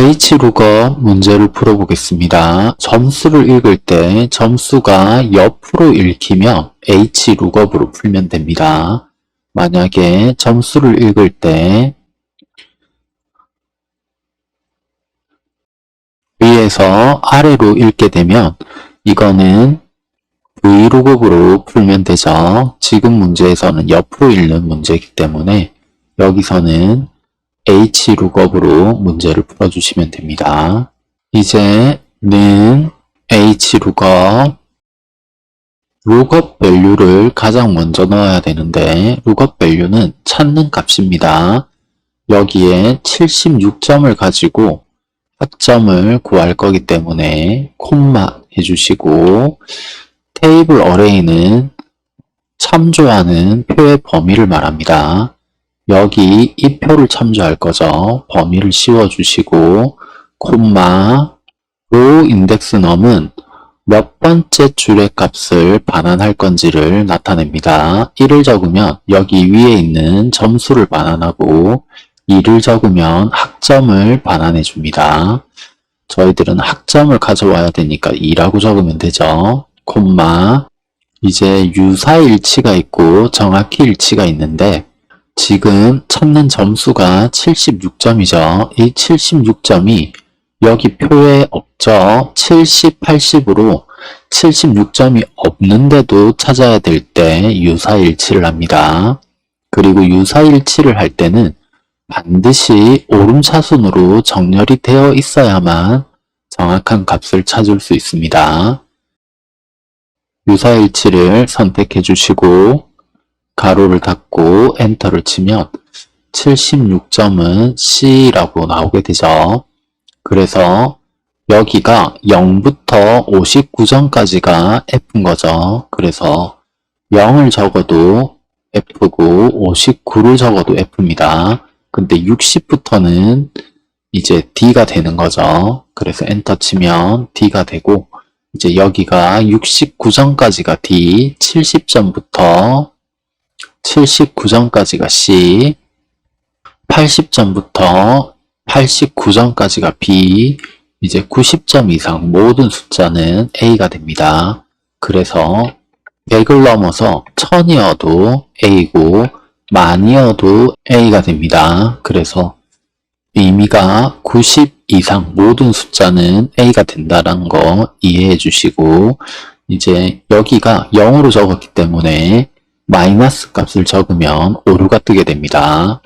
H룩업 문제를 풀어보겠습니다. 점수를 읽을 때 점수가 옆으로 읽히면 H룩업으로 풀면 됩니다. 만약에 점수를 읽을 때 위에서 아래로 읽게 되면 이거는 V룩업으로 풀면 되죠. 지금 문제에서는 옆으로 읽는 문제이기 때문에 여기서는 H룩업으로 문제를 풀어주시면 됩니다. 이제 는 H룩업 룩업 밸류를 가장 먼저 넣어야 되는데 룩업 밸류는 찾는 값입니다. 여기에 76점을 가지고 학점을 구할 거기 때문에 콤마 해주시고 테이블 어레이는 참조하는 표의 범위를 말합니다. 여기 이 표를 참조할 거죠. 범위를 씌워주시고 콤마 로 인덱스 넘은 몇 번째 줄의 값을 반환할 건지를 나타냅니다. 1을 적으면 여기 위에 있는 점수를 반환하고 2를 적으면 학점을 반환해 줍니다. 저희들은 학점을 가져와야 되니까 2라고 적으면 되죠. 콤마 이제 유사일치가 있고 정확히 일치가 있는데 지금 찾는 점수가 76점이죠. 이 76점이 여기 표에 없죠. 70, 80으로 76점이 없는데도 찾아야 될 때 유사일치를 합니다. 그리고 유사일치를 할 때는 반드시 오름차순으로 정렬이 되어 있어야만 정확한 값을 찾을 수 있습니다. 유사일치를 선택해 주시고 가로를 닫고 엔터를 치면 76점은 C라고 나오게 되죠. 그래서 여기가 0부터 59점까지가 F인 거죠. 그래서 0을 적어도 F고 59를 적어도 F입니다. 근데 60부터는 이제 D가 되는 거죠. 그래서 엔터 치면 D가 되고 이제 여기가 69점까지가 D, 70점부터 79점까지가 C, 80점부터 89점까지가 B, 이제 90점 이상 모든 숫자는 A가 됩니다. 그래서 100을 넘어서 1000이어도 A고 만이어도 A가 됩니다. 그래서 의미가 90 이상 모든 숫자는 A가 된다는 거 이해해 주시고 이제 여기가 0으로 적었기 때문에 마이너스 값을 적으면 오류가 뜨게 됩니다.